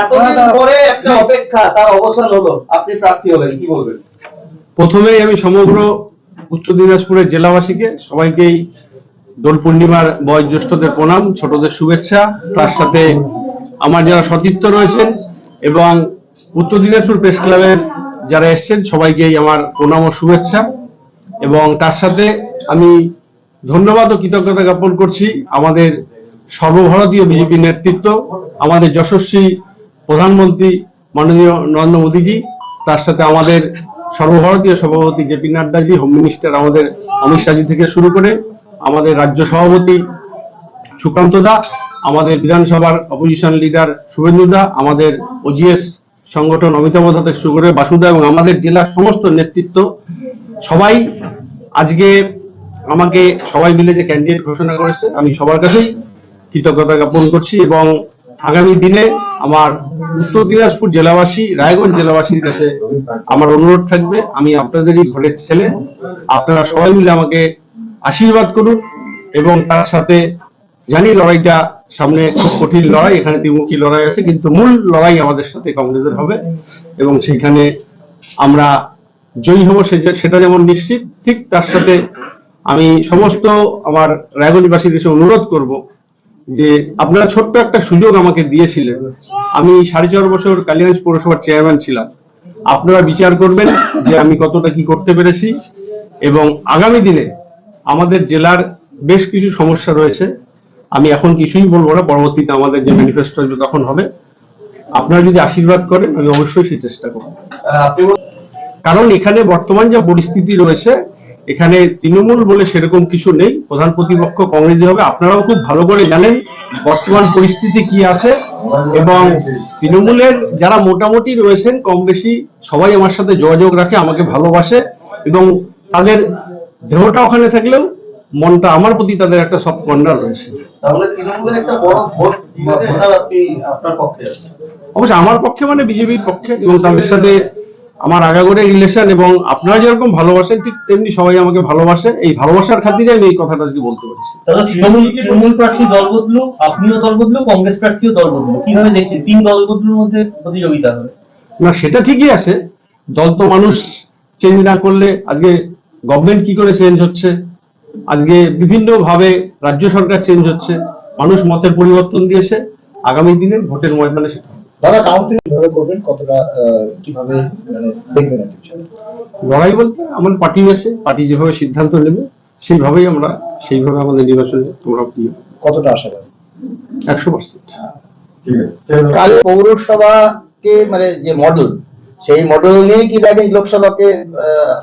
এতদিন পরে একটা অপেক্ষা তার অবসান হলো। আপনি প্রার্থী হলেন কি বলবেন? প্রথমেই আমি সমগ্র উত্তর দিনাজপুরের জেলাবাসীকে সবাইকেই দোল পূর্ণিমার বয়োজ্যেষ্ঠদের প্রণাম ছোটদের শুভেচ্ছা তার সাথে আমার যারা সতীর্থ রয়েছেন এবং উত্তর দিনাজপুর প্রেস ক্লাবের যারা এসছেন সবাইকেই আমার প্রণাম ও শুভেচ্ছা। এবং তার সাথে আমি ধন্যবাদ ও কৃতজ্ঞতা জ্ঞাপন করছি আমাদের সর্বভারতীয় বিজেপি নেতৃত্ব আমাদের যশস্বী প্রধানমন্ত্রী মাননীয় নরেন্দ্র মোদীজি, তার সাথে আমাদের সর্বভারতীয় সভাপতি জে জেপি নাড্ডাজি হোম মিনিস্টার আমাদের অমিত শাহজি থেকে শুরু করে আমাদের রাজ্য সভাপতি সুকান্ত দা, আমাদের বিধানসভার অপোজিশন লিডার শুভেন্দু দা, আমাদের ওজিএস সংগঠন অমিতাভ দা থেকে শুরু করে বাসুদা এবং আমাদের জেলার সমস্ত নেতৃত্ব, সবাই আজকে আমাকে সবাই মিলে যে ক্যান্ডিডেট ঘোষণা করেছে, আমি সবার কাছেই কৃতজ্ঞতা জ্ঞাপন করছি এবং আগামী দিনে আমার উত্তর দিনাজপুর জেলাবাসী, রায়গঞ্জ জেলাবাসীর কাছে আমার অনুরোধ থাকবে, আমি আপনাদেরই ঘরের ছেলে। আপনারা সবাই মিলে আমাকে আশীর্বাদ করুন এবং তার সাথে জানি লড়াইটা সামনে খুব কঠিন লড়াই, এখানে ত্রিমুখী লড়াই আছে, কিন্তু মূল লড়াই আমাদের সাথে কংগ্রেসের হবে এবং সেখানে আমরা জয়ী হব সেটা- যেমন নিশ্চিত, ঠিক তার সাথে আমি সমস্ত আমার রায়গঞ্জবাসীর কাছে অনুরোধ করব যে আপনারা ছোট্ট একটা সুযোগ আমাকে দিয়েছিলেন। আমি সাড়ে চার বছর কালিয়াগঞ্জ পৌরসভার চেয়ারম্যান ছিলাম। আপনারা বিচার করবেন যে আমি কতটা কি করতে পেরেছি এবং আগামী দিনে আমাদের জেলার বেশ কিছু সমস্যা রয়েছে। আমি এখন কিছুই বলব না পরবর্তীতে আমাদের যে ম্যানিফেস্টো আসবে তখন হবে। আপনারা যদি আশীর্বাদ করেন আমি অবশ্যই সেই চেষ্টা করব। কারণ এখানে বর্তমান যা পরিস্থিতি রয়েছে এখানে তৃণমূল বলে সেরকম কিছু নেই। প্রধান প্রতিপক্ষ কংগ্রেস হবে। আপনারাও খুব ভালো করে জানেন বর্তমান পরিস্থিতি কি আছে। এবং তৃণমূলের যারা মোটামুটি রয়েছেন কম বেশি সবাই আমার সাথে যোগাযোগ রাখে আমাকে ভালোবাসে। এবং তাদের দেহটা ওখানে থাকলেও মনটা আমার প্রতি তাদের একটা সব কর্নার রয়েছে অবশ্য আমার পক্ষে মানে বিজেপির পক্ষে এবং তাদের সাথে আমার আগাগোড়ে রিলেশন এবং আপনারা যেরকম ভালোবাসেন ঠিক তেমনি সবাই আমাকে ভালোবাসে। এই ভালোবাসার খাতিরে আমি এই কথাটা আজকে বলতে পারছি। দাদা তৃণমূল তৃণমূল প্রার্থী দল বদলু আপনিও দল বদলু কংগ্রেস প্রার্থীও দল বদলু কীভাবে দেখছেন? তিন দল বদলুর মধ্যে প্রতিযোগিতা হবে? না সেটা ঠিকই আছে। দল তো মানুষ চেঞ্জ না করলে আজকে গভর্নমেন্ট কি করে চেঞ্জ হচ্ছে? আজকে বিভিন্ন ভাবে রাজ্য সরকার চেঞ্জ হচ্ছে। মানুষ মতের পরিবর্তন দিয়েছে। আগামী দিনে ভোটের ময়দানে সেটা। দাদা কাউন্সিল কীভাবে করবেন? কতটা কীভাবে মানে দেখবেন কি? লড়াই বলতে আমার পার্টি আছে পার্টি যেভাবে সিদ্ধান্ত নেবে সেইভাবেই আমরা সেইভাবে আমাদের নির্বাচনে তোমরা প্রিয় কতটা আশা করেন? একশো পার্সেন্ট কাল পৌরসভাকে মানে যে মডেল সেই মডেল নিয়ে কি দেখেন লোকসভাকে আহ,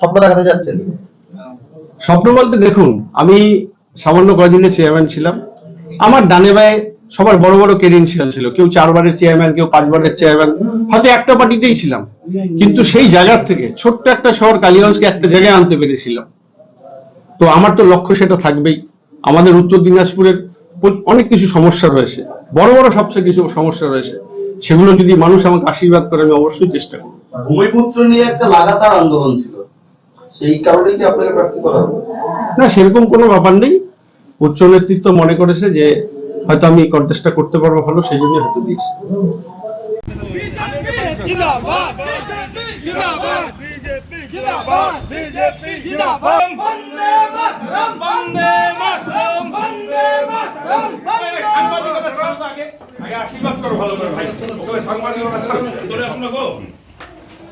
স্বপ্ন দেখাতে যাচ্ছেন? স্বপ্ন বলতে দেখুন আমি সামান্য কয়দিনের চেয়ারম্যান ছিলাম। আমার ডানে বায়ে সবার বড় বড় ক্রেডেন্সিয়াল ছিল কেউ চারবারের চেয়ারম্যান কেউ পাঁচবারের চেয়ারম্যান হয়তো একটা পার্টিতেই ছিলাম। কিন্তু সেই জায়গার থেকে ছোট্ট একটা শহর কালিয়াগঞ্জকে একটা জায়গায় আনতে পেরেছিলাম তো আমার তো লক্ষ্য সেটা থাকবেই। আমাদের উত্তর দিনাজপুরের অনেক কিছু সমস্যা রয়েছে। বড় বড় সবচেয়ে কিছু সমস্যা রয়েছে। সেগুলো যদি মানুষ আমাকে আশীর্বাদ করে আমি অবশ্যই চেষ্টা করব। ভূমিপুত্র নিয়ে একটা লাগাতার আন্দোলন ছিল। সেই কারণেই কি আপনাকে প্রার্থী করা না সেরকম কোনো ব্যাপার নেই। উচ্চ নেতৃত্ব মনে করেছে যে হয়তো আমি কন্টেস্টটা করতে পারব ভালো সেই জন্য হয়তো দিয়েছি।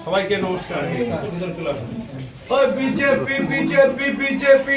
সবাইকে নমস্কার। বিজেপি বিজেপি বিজেপি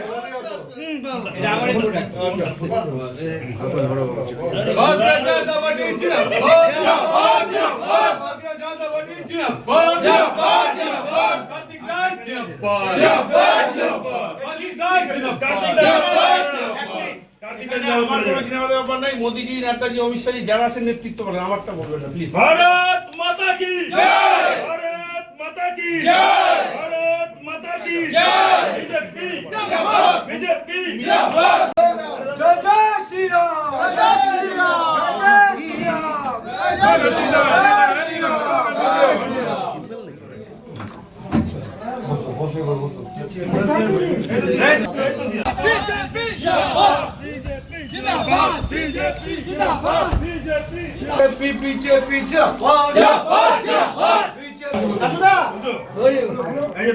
মোদীজি যারা আছেন নেতৃত্ব করেন আমারটা বলবেন না প্লিজ ভারত মাতা কি? ভারত মাতা কি? বিজেপি। জিন্দাবাদ জয় জয় শ্রী রাম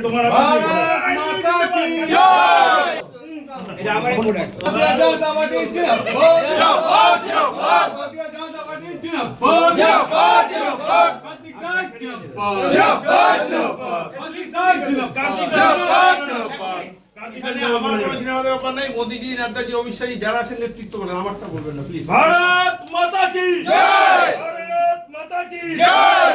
তোমার এটা আমারই প্রোডাক্ট যারা আছেন না। ভারত মাতা কি জয় ভারত মাতা কি জয়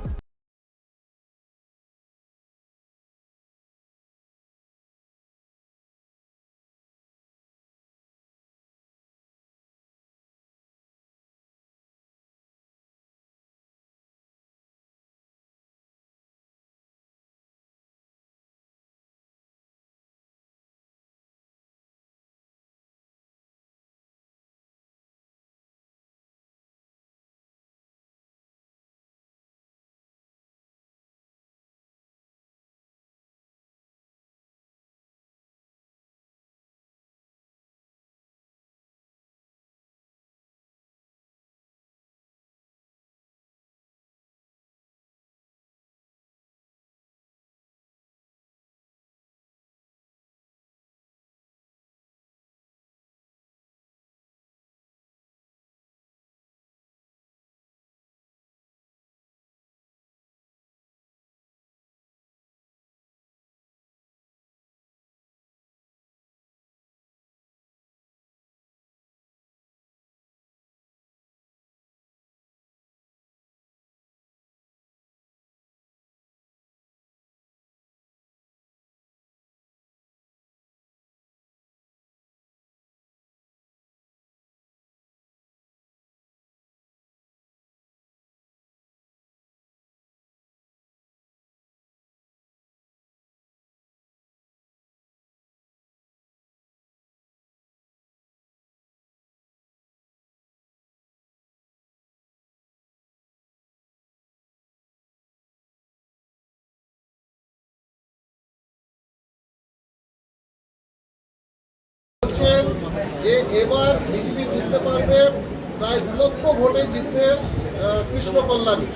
যে এবার বিজেপি বুঝতে পারবে, প্রায় দু লক্ষ ভোটে জিতবে কৃষ্ণ কল্যাণী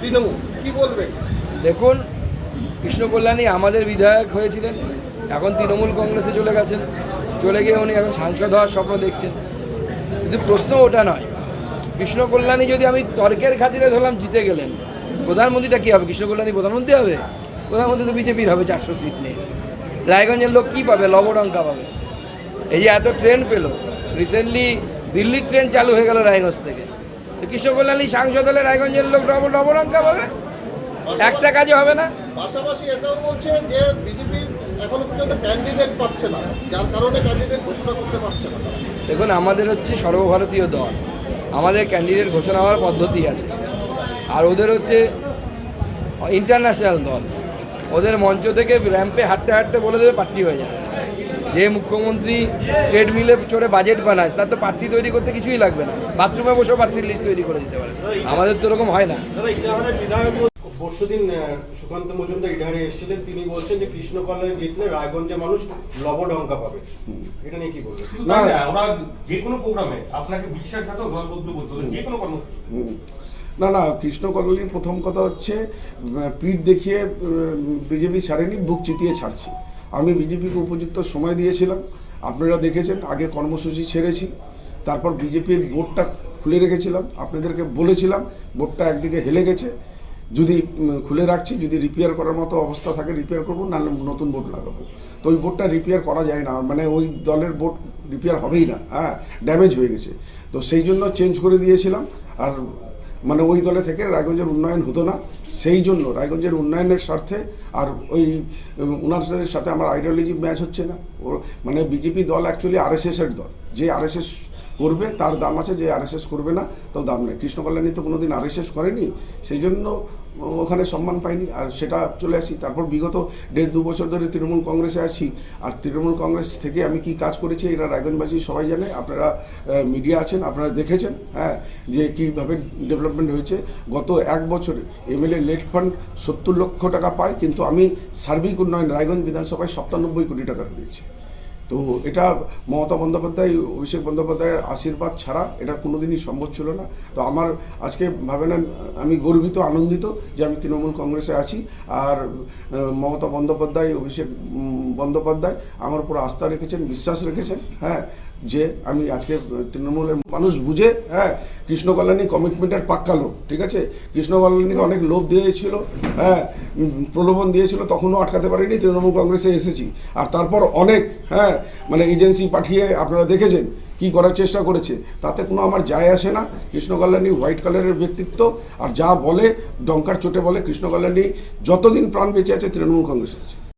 তৃণমূল। কি বলবেন দেখুন কৃষ্ণ কল্যাণী আমাদের বিধায়ক হয়েছিলেন, এখন তৃণমূল কংগ্রেসে চলে গেছেন। চলে গিয়ে উনি এখন সাংসদ হওয়ার স্বপ্ন দেখছেন। কিন্তু প্রশ্ন ওটা নয় কৃষ্ণ কল্যাণী যদি আমি তর্কের খাতিরে ধরলাম জিতে গেলেন, প্রধানমন্ত্রীটা কী হবে? কৃষ্ণ কল্যাণী প্রধানমন্ত্রী হবে? প্রধানমন্ত্রী তো বিজেপির হবে, চারশো সিট নিয়ে। রায়গঞ্জের লোক কী পাবে? লবডঙ্কা পাবে। এই যে এত ট্রেন পেল রিসেন্টলি দিল্লির ট্রেন চালু হয়ে গেল রায়গঞ্জ থেকে। তো কৃষ্ণ কল্যাণী সাংসদ হলে রায়গঞ্জের লোক লব লবডঙ্কা পাবে? একটা কাজে হবে না? পাশাপাশি এটাও বলছে যে বিজেপি এখনও পর্যন্ত ক্যান্ডিডেট পাচ্ছে না যার কারণে ক্যান্ডিডেট ঘোষণা করতে পারছে না। দেখুন আমাদের হচ্ছে সর্বভারতীয় দল। আমাদের ক্যান্ডিডেট ঘোষণা হওয়ার পদ্ধতি আছে। আর ওদের হচ্ছে ইন্টারন্যাশনাল দল। ওদের মঞ্চ থেকে র্যাম্পে হাঁটতে হাঁটতে বলে দেবে প্রার্থী হয়ে যাবে। যে মুখ্যমন্ত্রী ট্রেডমিলে চড়ে বাজেট বানায় তার তো প্রার্থী তৈরি করতে কিছুই লাগবে না। বাথরুমে বসেও প্রার্থীর লিস্ট তৈরি করে দিতে পারে। আমাদের তো এরকম হয় না। পরশুদিন সুকান্ত মজুমদার ইডারে এসেছিলেন। তিনি বলছেন যে কৃষ্ণ জিতলে রায়গঞ্জের মানুষ লবডঙ্কা পাবে। এটা নিয়ে কি বলবেন? না, ওরা যে কোনো প্রোগ্রামে আপনাকে বিশ্বাসঘাতক দলবদ্ধ বলতো যে কোনো কর্মসূচি। না না কৃষ্ণ কলোনির প্রথম কথা হচ্ছে পিঠ দেখিয়ে বিজেপি ছাড়েনি বুক চিতিয়ে ছাড়ছি। আমি বিজেপিকে উপযুক্ত সময় দিয়েছিলাম। আপনারা দেখেছেন, আগে কর্মসূচি ছেড়েছি, তারপর বিজেপির বোর্ডটা খুলে রেখেছিলাম। আপনাদেরকে বলেছিলাম, বোর্ডটা একদিকে হেলে গেছে, যদি খুলে রাখছি, যদি রিপেয়ার করার মতো অবস্থা থাকে রিপেয়ার করব, নাহলে নতুন বোর্ড লাগাবো। তো ওই বোর্ডটা রিপেয়ার করা যায় না মানে ওই দলের বোর্ড রিপেয়ার হবেই না হ্যাঁ ড্যামেজ হয়ে গেছে। তো সেই জন্য চেঞ্জ করে দিয়েছিলাম, আর মানে ওই দলে থেকে রায়গঞ্জের উন্নয়ন হতো না। সেই জন্য রায়গঞ্জের উন্নয়নের স্বার্থে আর ওই উনার সাথে আমার আইডিওলজি ম্যাচ হচ্ছে না। ও মানে বিজেপি দল অ্যাকচুয়ালি আরএসএসের দল। যে আরএসএস করবে, তার দাম আছে, যে আরএসএস করবে না, তাও দাম নেই। কৃষ্ণ কল্যাণী তো কোনোদিন আরএসএস করেনি। সেই জন্য ওখানে সম্মান পাইনি, আর সেটা চলে আসি। তারপর বিগত দেড় দু বছর ধরে তৃণমূল কংগ্রেসে আছি। আর তৃণমূল কংগ্রেস থেকে আমি কি কাজ করেছি, এরা রায়গঞ্জবাসী সবাই জানে। আপনারা মিডিয়া আছেন, আপনারা দেখেছেন হ্যাঁ যে কীভাবে ডেভেলপমেন্ট হয়েছে। গত এক বছরে এমএলএ লেট ফান্ড সত্তর লক্ষ টাকা পায়, কিন্তু আমি সার্বিক উন্নয়ন, রায়গঞ্জ বিধানসভায় সপ্তানব্বই কোটি টাকা পেয়েছি তো এটা মমতা বন্দ্যোপাধ্যায়, অভিষেক বন্দ্যোপাধ্যায়ের আশীর্বাদ ছাড়া এটা কোনোদিনই সম্ভব ছিল না। তো আমার আজকে ভাবে না আমি গর্বিত, আনন্দিত যে আমি তৃণমূল কংগ্রেসে আছি আর মমতা বন্দ্যোপাধ্যায়, অভিষেক বন্দ্যোপাধ্যায় আমার উপর আস্থা রেখেছেন, বিশ্বাস রেখেছেন হ্যাঁ। যে আমি আজকে তৃণমূলের মানুষ বুঝে হ্যাঁ কৃষ্ণ কল্যাণী কমিটমেন্টের পাক্কা লোক, ঠিক আছে? কৃষ্ণ কল্যাণীকে অনেক লোভ দিয়েছিল হ্যাঁ প্রলোভন দিয়েছিল, তখনও আটকাতে পারিনি, তৃণমূল কংগ্রেসে এসেছি। আর তারপর অনেক হ্যাঁ মানে এজেন্সি পাঠিয়ে আপনারা দেখেছেন কি করার চেষ্টা করেছে। তাতে কোনো আমার যায় আসে না। কৃষ্ণ কল্যাণী হোয়াইট কালারের ব্যক্তিত্ব, আর যা বলে ডঙ্কার চোটে বলে কৃষ্ণ কল্যাণী যতদিন প্রাণ বেঁচে আছে, তৃণমূল কংগ্রেস আছে।